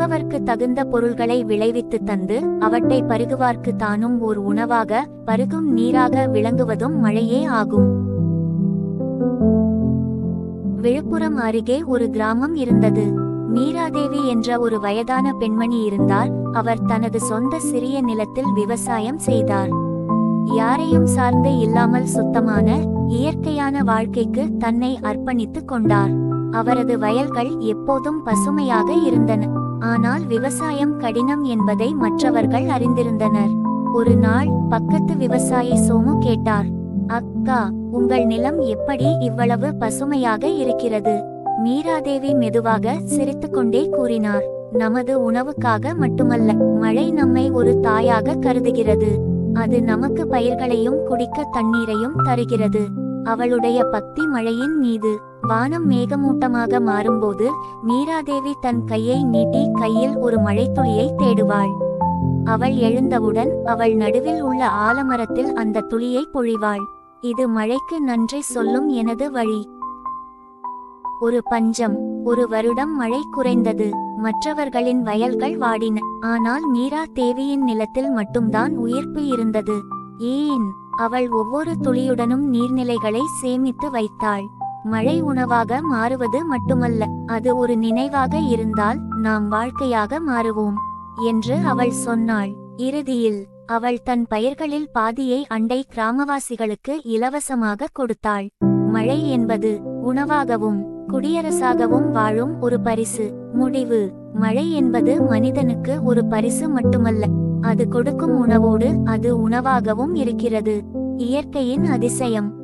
உண்பவர்க்கு தகுந்த பொருள்களை விளைவித்து தந்து அவற்றை பருகுவார்க்கு தானும் ஓர் உணவாக பருகும் நீராக விளங்குவதும் மழையே ஆகும். விழுப்புரம் அருகே ஒரு கிராமம் இருந்தது. மீராதேவி என்ற ஒரு வயதான பெண்மணி இருந்தார். அவர் தனது சொந்த சிறிய நிலத்தில் விவசாயம் செய்தார். யாரையும் சார்ந்து இல்லாமல் சுத்தமான இயற்கையான வாழ்க்கைக்கு தன்னை அர்ப்பணித்துக் கொண்டார். அவரது வயல்கள் எப்போதும் பசுமையாக இருந்தன. ஆனால் விவசாயம் கடினம் என்பதை மற்றவர்கள் அறிந்திருந்தனர். ஒரு நாள் பக்கத்து விவசாயி சோமு கேட்டார் அக்கா உங்கள் நிலம் எப்படி இவ்வளவு பசுமையாக இருக்கிறது? மீராதேவி மெதுவாக சிரித்துக்கொண்டே கூறினார் நமது உணவுக்காக மட்டுமல்ல மழை நம்மை ஒரு தாயாக கருதுகிறது. அது நமக்கு பயிர்களையும் குடிக்க தண்ணீரையும் தருகிறது. அவளுடைய பக்தி மழையின் மீது. வானம் மேகமூட்டமாக மாறும்போது மீராதேவி தன் கையை நீட்டி கையில் ஒரு மழைத்துளியை தேடுவாள். அவள் எழுந்தவுடன் அவள் நடுவில் உள்ள ஆலமரத்தில் அந்த துளியை பொழிவாள். இது மழைக்கு நன்றி சொல்லும் எனது வழி. ஒரு பஞ்சம். ஒரு வருடம் மழை குறைந்தது. மற்றவர்களின் வயல்கள் வாடின. ஆனால் மீரா தேவியின் நிலத்தில் மட்டும்தான் உயிர்ப்பு இருந்தது. ஏன்? அவள் ஒவ்வொரு துளியுடனும் நீர்நிலைகளை சேமித்து வைத்தாள். மழை உணவாக மாறுவது மட்டுமல்ல அது ஒரு நினைவாக இருந்தால் நாம் வாழ்க்கையாக மாறுவோம் என்று அவள் சொன்னாள். இறுதியில் அவள் தன் பயிர்களில் பாதியை அண்டை கிராமவாசிகளுக்கு இலவசமாக கொடுத்தாள். மழை என்பது உணவாகவும் குடியரசாகவும் வாழும் ஒரு பரிசு. முடிவு. மழை என்பது மனிதனுக்கு ஒரு பரிசு மட்டுமல்ல அது கொடுக்கும் உணவோடு அது உணவாகவும் இருக்கிறது. இயற்கையின் அதிசயம்.